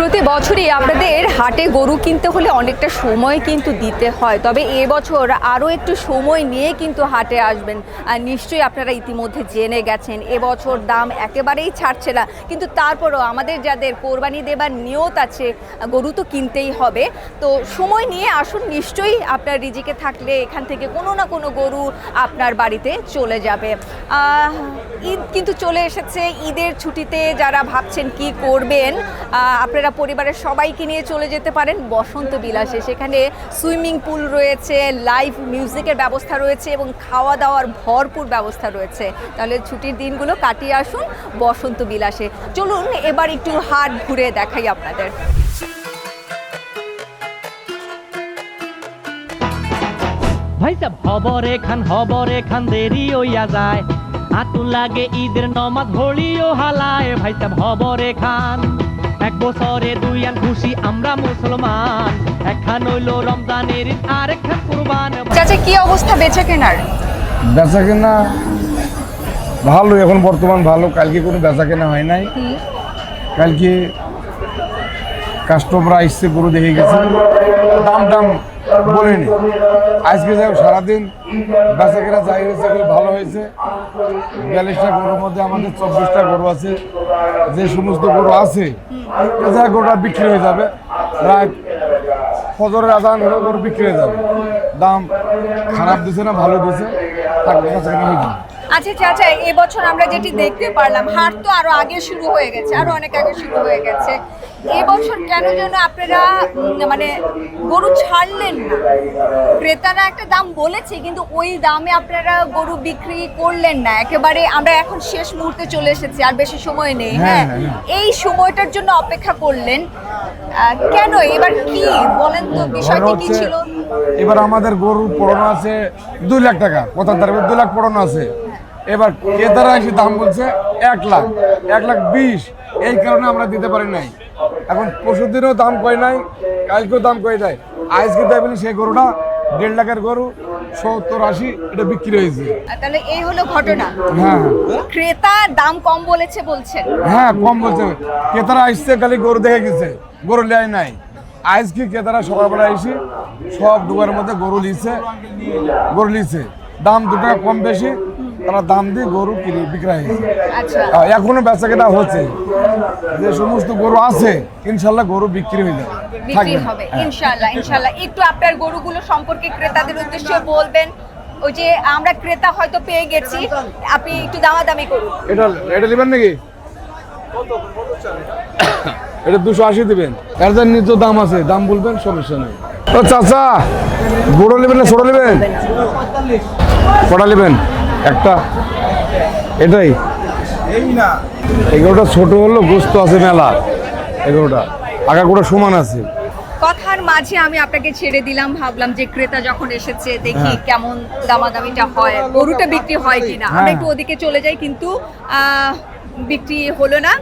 প্রতি বছরই আপনাদের হাটে গরু কিনতে হলে অনেকটা সময় কিন্তু দিতে হয়। তবে এবছর আরও একটু সময় নিয়ে কিন্তু হাটে আসবেন। আর নিশ্চয়ই আপনারা ইতিমধ্যে জেনে গেছেন এবছর দাম একেবারেই ছাড়ছে না। কিন্তু তারপরও আমাদের যাদের কোরবানি দেবার নিয়ত আছে, গরু তো কিনতেই হবে। তো সময় নিয়ে আসুন, নিশ্চয়ই আপনার রিজিকে থাকলে এখান থেকে কোনো না কোনো গরু আপনার বাড়িতে চলে যাবে। ঈদ কিন্তু চলে এসেছে, ঈদের ছুটিতে যারা ভাবছেন কি করবেন আপনারা আপনারা পরিবারের সবাইকে নিয়ে চলে যেতে পারেন বসন্ত বিলাসে। সেখানে সুইমিং পুল রয়েছে, লাইভ মিউজিকের ব্যবস্থা রয়েছে এবং খাওয়া দাওয়ার ভরপুর ব্যবস্থা রয়েছে। তাহলে ছুটির দিনগুলো কাটিয়ে আসুন বসন্ত বিলাসে। চলুন এবার একটু হাট ঘুরে দেখাই আপনাদের। ভাই সাহেব হবর এখান হবর এখান, দেরি হইয়া যায়। আতুন লাগে ঈদের নমাজ, হলিও হালায়। ভাই সাহেব হবর এখান। এক বছরে দুই আন খুশি আমরা মুসলমান। একখান হইল রমজানের আর একখান কুরবান। চাচা কি অবস্থা বেচা কেনার? বেচা কেনা ভালো এখন বর্তমান ভালো। কালকে কোনো বেচা কেনা হয় নাই। কালকে কাস্টমার আসছে গরু দেখে গেছে। দাম দাম বলিনি। আজকে যাই সারাদিন বেচা কেনা যাই হয়েছে ভালো হয়েছে। বিয়াল্লিশটা গরুর মধ্যে আমাদের চব্বিশটা গরু আছে। যে সমস্ত গরু আছে যা গরুটা বিক্রি হয়ে যাবে। প্রায় ফজরের আদান গরু বিক্রি হয়ে যাবে। দাম খারাপ দিছে না, ভালো দিছে, তার যাবে। আচ্ছা চাচা এবছর আমরা যেটি দেখতে পারলাম হাট তো আরও আগে শুরু হয়ে গেছে আরও অনেক আগে শুরু হয়ে গেছে। এবছর কেন যেন আপনারা মানে গরু ছাড়লেন না? ক্রেতারা একটা দাম বলেছে কিন্তু ওই দামে আপনারা গরু বিক্রি করলেন না। একেবারে আমরা এখন শেষ মুহূর্তে চলে এসেছি আর বেশি সময় নেই হ্যাঁ, হ্যাঁ? হ্যাঁ, এই সময়টার জন্য অপেক্ষা করলেন কেন? এবার কি বলেন তো বিষয়টি কি ছিল? এবার আমাদের গরু পড়ানো আছে দুই লাখ টাকা কথার দ্বারা দুই লাখ পড়ানো আছে। এবার ক্রেতারা এসে দাম বলছে এক লাখ এক লাখ বিশ। এই কারণে আমরা দিতে পারি নাই। এখন পরশু দিনও দাম কয় নাই কালকেও দাম কয় নাই। আজকে দেয় বলি সেই গরুটা দেড় লাখের গরু সত্তর আশি এটা বিক্রি হয়েছে। তাহলে এই হলো ঘটনা। হ্যাঁ ক্রেতা দাম কম বলেছে বলছেন। হ্যাঁ কম বলছে। ক্রেতারা আসছে খালি গরু দেখে গেছে গরু লেয় নাই। আজকে ক্রেতারা সকালবেলা এসে সব দোকানের মধ্যে গরু লিছে গরু লিছে। দাম দু টাকা কম বেশি তারা দাম দিয়ে গরু কিনে বিক্রয়। আচ্ছা। এখনও বেচা কেনা হচ্ছে। যে সমস্ত গরু আছে ইনশাল্লাহ গরু বিক্রি হয়ে যাবে বিক্রি হবে হ্যাঁ। ইনশাআল্লাহ ইনশাআল্লাহ একটু আপনার গরুগুলো সম্পর্কে ক্রেতাদের উদ্দেশ্যে বলবেন। ওই যে আমরা ক্রেতা হয়তো পেয়ে গেছি আপনি একটু দামাদামি করুন। এটা এটা নেবেন নাকি? এটা দুশো আশি দিবেন। এর যে নিত্য দাম আছে দাম বলবেন সমস্যা নেই। ও চাচা বড় নেবেন না ছোট নেবেন? কটা নেবেন। একটা। এটাই। এগারোটা ছোট হলো গোস্ত আছে মেলা। এগারোটা। আগাগোটা সমান আছে। কথার মাঝে আমি আপনাকে ছেড়ে দিলাম ভাবলাম যে ক্রেতা যখন এসেছে দেখি হ্যাঁ। কেমন দামাদামিটা হয় গরুটা বিক্রি হয় কিনা। আমরা হ্যাঁ। একটু ওদিকে চলে যাই কিন্তু বিক্রি হলো না।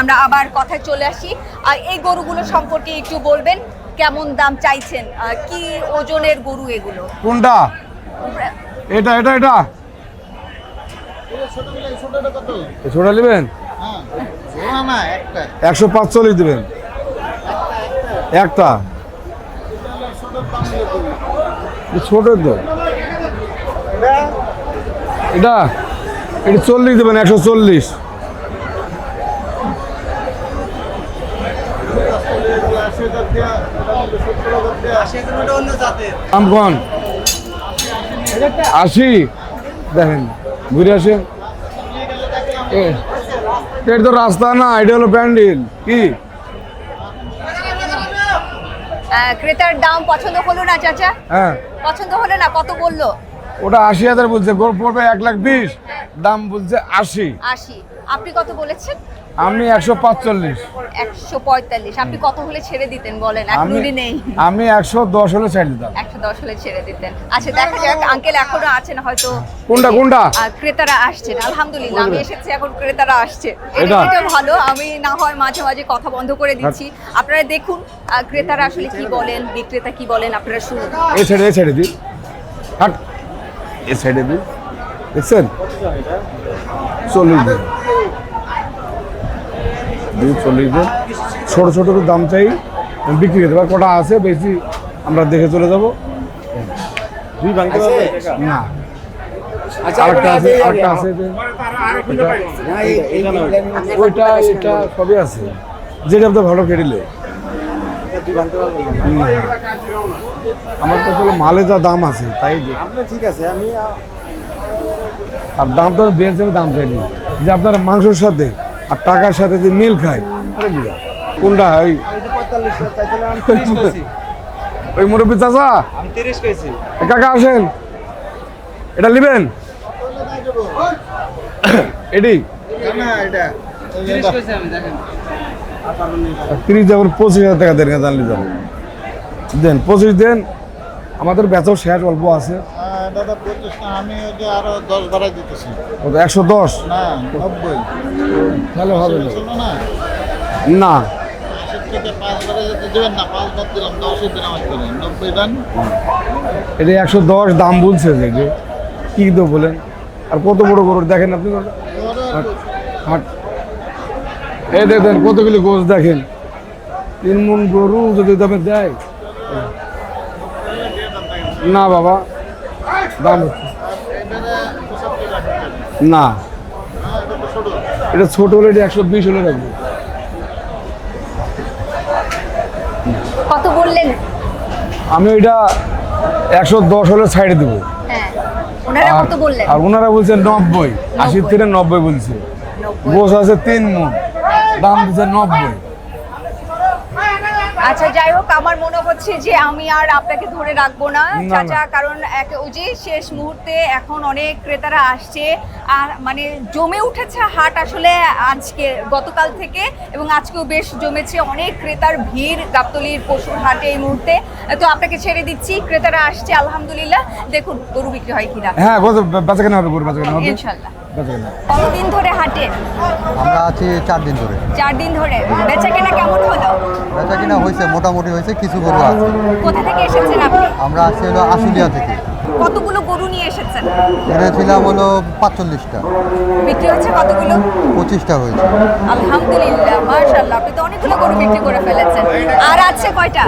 আমরা আবার কথায় চলে আসি। আর এই গরুগুলো সম্পর্কে একটু বলবেন কেমন দাম চাইছেন? কি ওজনের গরু এগুলো? কোনটা? এটা এটা এটা। ছোটা নেবেন একশো পাঁচচল্লিশ দেবেন একটা ছোট তো এটা এটা চল্লিশ দেবেন একশো চল্লিশ দাম আশি দেখেন ঘুরে আসে? এটা তো রাস্তা না এটা হলো প্যান্ডেল। কি? ক্রেতার দাম পছন্দ হলো না চাচা? হ্যাঁ। পছন্দ হলো না কত বলল? ওটা আশি হাজার বলছে গোল পড়বে এক লাখ বিশ দাম বলছে আশি। আশি। আপনি কত বলেছেন? আমি একশো পাঁচচল্লিশ একশো পঁয়তাল্লিশ। আপনি কত হলে ছেড়ে দিতেন বলেন? আমি নেই। আমি একশো দশ হলে ছাড় দিতাম। একশো দশ হলে ছেড়ে দিতেন। আচ্ছা দেখা যাক আঙ্কেল এখনও আছেন হয়তো। কোনটা, কোনটা? ক্রেতারা আসছেন। আলহামদুলিল্লাহ আমি এসেছি এখন ক্রেতারা আসছে। এটা? ভালো আমি না হয় মাঝে মাঝে কথা বন্ধ করে দিচ্ছি। আপনারা দেখুন ক্রেতারা আসলে কি বলেন বিক্রেতা কি বলেন আপনারা শুনুন। সাইডে এই সাইডে দিন। হাট এই সাইডে দিন। দেখছেন? চল্লিশ দিন দিন চল্লিশ দিন ছোটো ছোটো দাম চাই বিক্রি করতে পারি কটা আছে বেশি আমরা দেখে চলে যাব। না। আরেকটা আছে আরেকটা ওইটা এটা সবই আছে। যেটা আপনার ভালো। আমার তো আসলে মালে যা দাম আছে তাই ঠিক আছে আমি আর দাম তো বেড়েছে দাম চাইনি। যে আপনার মাংসের সাথে আর টাকার সাথে যে মিল খায়? কোনটা? ওই মুরব্বী এ কাকা আসেন। এটা নেবেন? এটি তিরিশ যখন পঁচিশ হাজার টাকা দেন জানলে যাব। দেন, পঁচিশ দেন। আমাদের বেচাও শেয়ার অল্প আছে। দাদা পঁচিশ না আমি ওই যে আরও দশ বাড়াই দিতেছি। একশো দশ? না নব্বই। তাহলে হবে না? না। এটা একশো দশ দাম বলছে যে কি তো বলেন? আর কত বড় গরু দেখেন আপনি হাট এই দেখেন কত কিলো গোছ দেখেন? তিন মন গরু যদি দামে দেয়? না বাবা। দাম না। এটা ছোট হলে এটা একশো বিশ হলে রাখব। কত বললেন? আমি ওইটা একশো দশ হলে সাইডে দেবো। হ্যাঁ। আর- আর ওনারা বলছে নব্বই। আশি থেকে নব্বই বলছে। গোস আছে তিন মন। দাম দিচ্ছে নব্বই। আচ্ছা যাই হোক আমার মনে হচ্ছে যে আমি আর আপনাকে ধরে রাখব না চাচা কারণ এক ওই যে শেষ মুহূর্তে এখন অনেক ক্রেতারা আসছে আর মানে জমে উঠেছে হাট আসলে আজকে গতকাল থেকে এবং আজকেও বেশ জমেছে অনেক ক্রেতার ভিড় গাবতলির পশুর হাটে এই মুহূর্তে। তো আপনাকে ছেড়ে দিচ্ছি ক্রেতারা আসছে আলহামদুলিল্লাহ। দেখুন গরু বিক্রি হয় কিনা। হ্যাঁ কত বেচা কেনা হবে গরু বেচা কেনা হবে। ইনশাল্লাহ। কতদিন ধরে হাটে আমরা আছি চার দিন ধরে। চার দিন ধরে। বেচা কেনা কেমন হলো? বেচা কিনা হয়েছে মোটামুটি হয়েছে কিছু গরু আছে। কোথা থেকে এসেছেন আপনি? আমরা আসছি হলো আশুলিয়া থেকে। কতগুলো গরু নিয়ে এসেছেন? এনেছিলাম হলো পাঁচচল্লিশটা। বিক্রি হচ্ছে কতগুলো? পঁচিশটা হয়েছে। আলহামদুলিল্লাহ মাশাআল্লাহ। আপনি তো অনেকগুলো গরু বিক্রি করে ফেলেছেন। আর আছে কয়টা?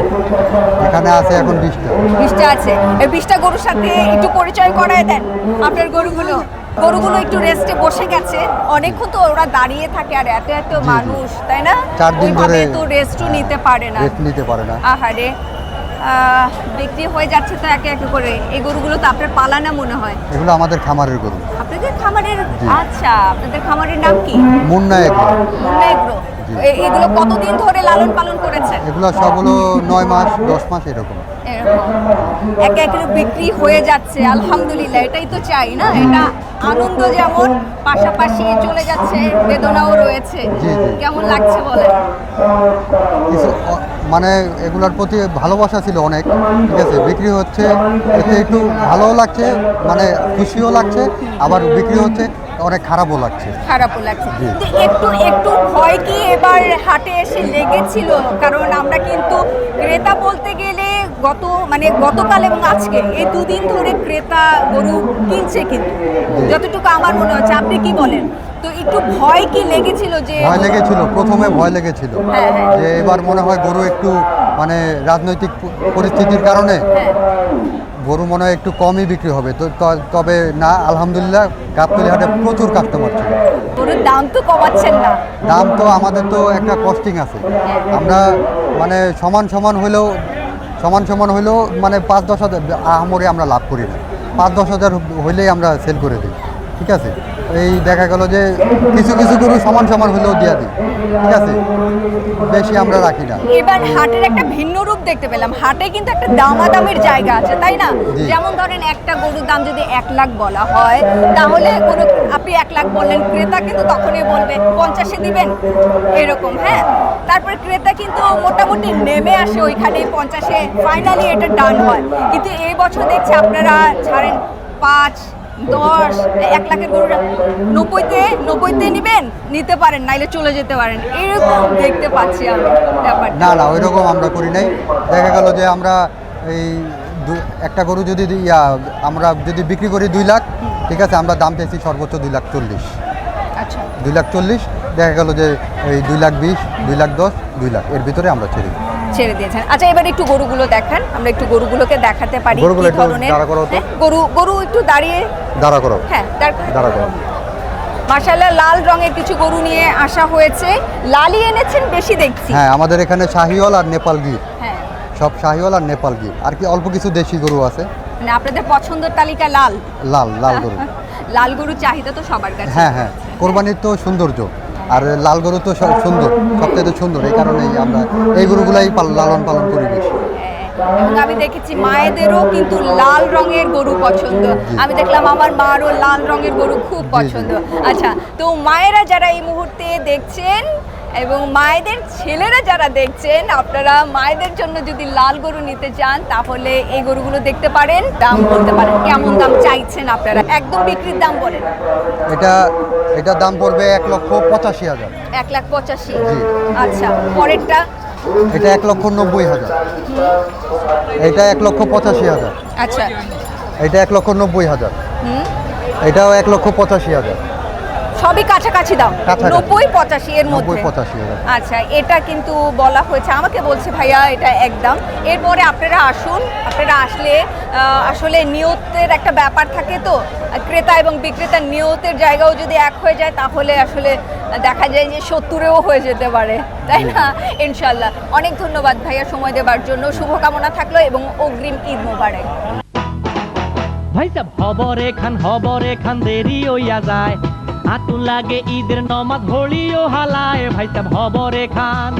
এখানে আছে এখন বিশটা। বিশটা আছে। এই বিশটা গরুর সাথে একটু পরিচয় করায় দেন আপনার গরুগুলো। গরুগুলো একটু রেস্টে বসে গেছে। অনেকক্ষণ তো ওরা দাঁড়িয়ে থাকে আর এত এত মানুষ তাই না? চার দিন ধরে তো রেস্টও নিতে পারে না। রেস্ট নিতে পারে না। আহারে আহ, বিক্রি হয়ে যাচ্ছে তো একে একে করে। এই গরুগুলো তো আপনার পালানা মনে হয়? এগুলো আমাদের খামারের গরু। আপনাদের খামারের আচ্ছা আপনাদের খামারের নাম কি? মুন্না এগুলো মুন্না এগ্রো। এগুলো কতদিন ধরে লালন পালন করেছেন? এগুলো সব হলো নয় মাস দশ মাস এরকম। একে একে বিক্রি হয়ে যাচ্ছে আলহামদুলিল্লাহ এটাই তো চাই না? এটা আনন্দ যেমন পাশাপাশি চলে যাচ্ছে বেদনাও রয়েছে। কেমন লাগছে বলেন? মানে এগুলোর প্রতি ভালোবাসা ছিল অনেক ঠিক আছে? বিক্রি হচ্ছে এতে একটু ভালোও লাগছে মানে খুশিও লাগছে আবার বিক্রি হচ্ছে অনেক খারাপও লাগছে। খারাপও লাগছে। একটু একটু ভয় কি এবার হাটে এসে লেগেছিল? কারণ আমরা কিন্তু ক্রেতা বলতে গেলে গত মানে গতকাল এবং আজকে এই দুদিন ধরে ক্রেতা গরু কিনছে কিন্তু। যতটুকু আমার মনে হচ্ছে আপনি কি বলেন? তো একটু ভয় কি লেগেছিল যে ভয় লেগেছিল প্রথমে ভয় লেগেছিল। হ্যাঁ, হ্যাঁ। যে এবার মনে হয় গরু একটু মানে রাজনৈতিক পরিস্থিতির কারণে হ্যাঁ। গরু মনে হয় একটু কমই বিক্রি হবে। তো তবে না আলহামদুলিল্লাহ গাবতলি হাটে প্রচুর কাস্টমার ছিল। গরুর দাম তো কমাচ্ছেন না। দাম তো আমাদের তো একটা কস্টিং আছে। আমরা মানে সমান সমান হলেও সমান সমান হলেও মানে পাঁচ দশ হাজার আহামরে আমরা লাভ করি না। পাঁচ দশ হাজার হইলেই আমরা সেল করে দিই। ঠিক আছে? এই দেখা গেল যে কিছু কিছু গরু সমান সমান হলেও দিয়া দিই। ঠিক আছে? বেশি আমরা রাখি না। এবার হাটের একটা ভিন্ন রূপ দেখতে পেলাম। হাটে কিন্তু একটা দামাদামের জায়গা আছে তাই না? যেমন ধরেন একটা গরুর দাম যদি এক লাখ বলা হয় তাহলে কোনো আপনি এক লাখ বললেন ক্রেতা কিন্তু তখনই বলবে পঞ্চাশে দিবেন এরকম হ্যাঁ? তারপর ক্রেতা কিন্তু মোটামুটি নেমে আসে ওইখানে পঞ্চাশে ফাইনালি এটা ডান হয়। কিন্তু এই বছর দেখছি আপনারা ছাড়েন পাঁচ দশ এক লাখের গরু নব্বইতে নব্বইতে নিবেন নিতে পারেন নাইলে চলে যেতে পারেন। এরকম দেখতে পাচ্ছি আমি না না ওই রকম আমরা করি নাই। দেখা গেল যে আমরা এই একটা গরু যদি ইয়া আমরা যদি বিক্রি করি দুই লাখ ঠিক আছে আমরা দাম পেয়েছি সর্বোচ্চ দুই লাখ চল্লিশ। আচ্ছা। দুই লাখ চল্লিশ দেখা গেল যে এই দুই লাখ বিশ দুই লাখ দশ দুই লাখ। এর ভিতরে আমরা ছেড়ে দিই। ছেড়ে দিয়েছেন। আচ্ছা এবার একটু গরুগুলো দেখান। আমরা একটু গরুগুলোকে দেখাতে পারি। হ্যাঁ, গরু গরু একটু দাঁড়িয়ে দাঁড়া করো হ্যাঁ দাঁড়া করো মার্শাল্লাহ লাল রঙের কিছু গরু নিয়ে আসা হয়েছে। লালই এনেছেন বেশি দেখছি। হ্যাঁ আমাদের এখানে শাহিওয়াল আর নেপাল গির। হ্যাঁ। সব শাহিওয়াল আর নেপাল গির। আর কি অল্প কিছু দেশি গরু আছে। মানে আপনাদের পছন্দের তালিকা লাল। লাল লাল গরু। লাল গরুর চাহিদা তো সবার কাছে। হ্যাঁ হ্যাঁ কোরবানির তো সৌন্দর্য। আর লাল গরু তো সব সুন্দর সবথেকে সুন্দর। এই কারণেই আমরা এই গরুগুলাই লালন পালন করি বেশি। এবং আমি দেখেছি মায়েদেরও কিন্তু লাল রঙের গরু পছন্দ। আমি দেখলাম আমার মারও লাল রঙের গরু খুব পছন্দ। আচ্ছা তো মায়েরা যারা এই মুহূর্তে দেখছেন এবং মায়েদের ছেলেরা যারা দেখছেন আপনারা মায়েদের জন্য যদি লাল গরু নিতে চান তাহলে এই গরুগুলো দেখতে পারেন দাম বলতে পারেন কেমন দাম চাইছেন আপনারা? একদম বিক্রির দাম বলেন। এটা এটার দাম পড়বে এক লক্ষ পঁচাশি হাজার। এক লাখ পঁচাশি। আচ্ছা পরেরটা? এটা এক লক্ষ নব্বই হাজার। এটা এক লক্ষ পঁচাশি হাজার। আচ্ছা। এটা এক লক্ষ নব্বই হাজার। হুম। এটাও এক লক্ষ পঁচাশি হাজার। সবই কাছাকাছি দাম নব্বই পঁচাশি এর মধ্যে। পঁচাশি আচ্ছা এটা কিন্তু বলা হয়েছে। আমাকে বলছে ভাইয়া এটা একদম। এরপরে আপনারা আসুন। আপনারা আসলে আসলে নিয়তের একটা ব্যাপার থাকে তো। ক্রেতা এবং বিক্রেতার নিয়তের জায়গাও যদি এক হয়ে যায় তাহলে আসলে দেখা যায় যে সত্তরেও হয়ে যেতে পারে, তাই না? ইনশাল্লাহ অনেক ধন্যবাদ ভাইয়া সময় দেবার জন্য। শুভকামনা থাকল এবং অগ্রিম ঈদ মোবারক। ভাই সাহেব হবর খান হবর খান দেরি হইয়া যায়। আতুল লাগে ঈদের নমাজ হলিও হালায়। ভাই সাহেব হবরে খান